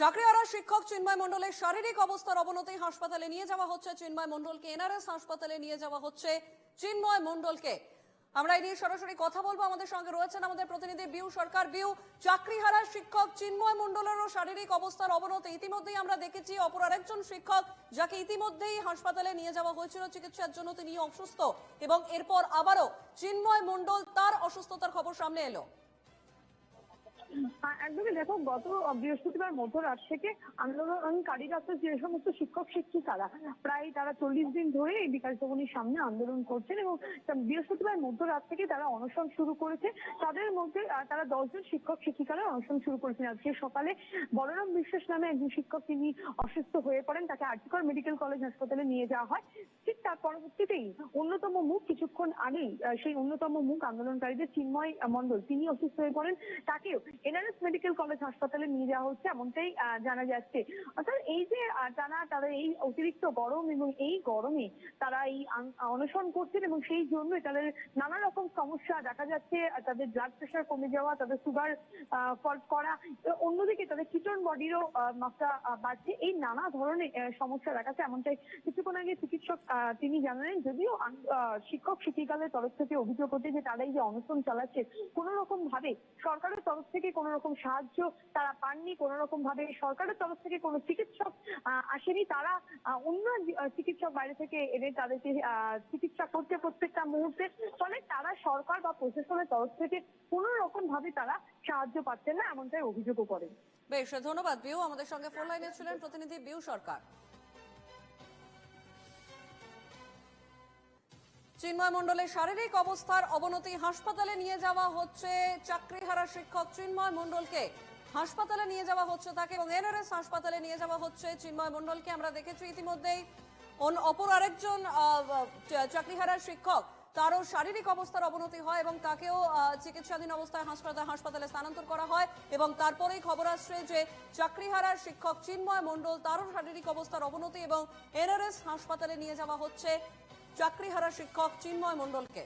চাকরিহারা শিক্ষক চিন্ময় মন্ডলের শারীরিক অবস্থার অবনতি হাসপাতালে নিয়ে যাওয়া হচ্ছে। চিন্ময় মণ্ডলকে এনআরএস হাসপাতালে নিয়ে যাওয়া হচ্ছে চিন্ময় মণ্ডলকে। আমরা এই নিয়ে সরাসরি কথা বলব। আমাদের সঙ্গে রয়েছেন আমাদের প্রতিনিধি বিউ সরকার। বিউ, চাকরিহারা শিক্ষক চিন্ময় মন্ডলেরও শারীরিক অবস্থার অবনতি ইতিমধ্যেই আমরা দেখেছি। অপর আরেকজন শিক্ষক যাকে ইতিমধ্যেই হাসপাতালে নিয়ে যাওয়া হয়েছিল চিকিৎসার জন্য। তিনি অসুস্থ এবং এরপর আবারও চিন্ময় মন্ডল তার অসুস্থতার খবর সামনে এলো। একদমই দেখো, গত বৃহস্পতিবার মধ্যরাত থেকে আন্দোলনকারীরা তো যে সমস্ত শিক্ষক শিক্ষিকারা প্রায় তারা চল্লিশ দিন ধরে এই বিকাশ ভবনের সামনে আন্দোলন করছেন এবং বৃহস্পতিবার মধ্যরাত থেকে তারা অনশন শুরু করেছে। তাদের মধ্যে তারা দশজন শিক্ষক শিক্ষিকারা অনশন শুরু করেছেন। আজকে সকালে বলরাম বিশ্বাস নামে একজন শিক্ষক তিনি অসুস্থ হয়ে পড়েন, তাকে আর্টিকর মেডিকেল কলেজ হাসপাতালে নিয়ে যাওয়া হয়। ঠিক তার পরবর্তীতেই অন্যতম মুখ, কিছুক্ষণ আগেই সেই অন্যতম মুখ আন্দোলনকারীদের চিন্ময় মন্ডল তিনি অসুস্থ হয়ে পড়েন। তাকেও এনআরএস মেডিকেল কলেজ হাসপাতালে নিয়ে যাওয়া হচ্ছে এমনটাই জানা যাচ্ছে। অর্থাৎ এই যে টানা তারা এই অতিরিক্ত গরম এবং এই গরমে তারা এই অনশন করছেন এবং সেই জন্য তাদের নানা রকম সমস্যা দেখা যাচ্ছে তাদের ব্লাড প্রেশার কমে যাওয়া, তাদের সুগার ফল্ট করা অন্যদিকে তাদের কিটন বডিরও মাত্রা বাড়ছে। এই নানা ধরনের সমস্যা দেখাচ্ছে এমনটাই কিছুক্ষণ আগে চিকিৎসক তিনি জানালেন, যদিও শিক্ষক শিক্ষিকাদের তরফ থেকে অভিযোগ হচ্ছে যে তারা এই যে অনশন চালাচ্ছে কোনো রকম ভাবে সরকারের তরফ থেকে কোনো রকম সাহায্য তারা পাননি কোনো রকম ভাবে সরকারের তরফ থেকে কোনো চিকিৎসক আসেনি। তারা অন্য চিকিৎসক বাইরে থেকে এনে তাদেরকে চিকিৎসা করতে প্রত্যেকটা মুহূর্তে। ফলে তারা সরকার বা প্রশাসনের তরফ থেকে কোনো রকম ভাবে তারা সাহায্য পাচ্ছেন না, এমনটাই অভিযোগও করেন। বেশ, ধন্যবাদ বিউ। আমাদের সঙ্গে ফোন লাইনে ছিলেন প্রতিনিধি বিউ সরকার। চিন্ময় মণ্ডলের শারীরিক অবস্থার অবনতি হাসপাতালে নিয়ে যাওয়া হচ্ছে চাকরিহারা শিক্ষক চিন্ময় মণ্ডলকে হাসপাতালে নিয়ে যাওয়া হচ্ছে তাকে এবং এনআরএস হাসপাতালে নিয়ে যাওয়া হচ্ছে চিন্ময় মণ্ডলকে আমরা দেখেছি ইতিমধ্যেই অপর আরেকজন চাকরিহারা শিক্ষক, তারও শারীরিক অবস্থার অবনতি হয় এবং তাকেও চিকিৎসাধীন অবস্থায় হাসপাতাল, হাসপাতালে স্থানান্তর করা হয় এবং তারপরেই খবর আসছে যে চাকরিহারার শিক্ষক চিন্ময় মণ্ডল তারও শারীরিক অবস্থার অবনতি এবং এনআরএস হাসপাতালে নিয়ে যাওয়া হচ্ছে চাকরিহারা শিক্ষক চিন্ময় মণ্ডলকে।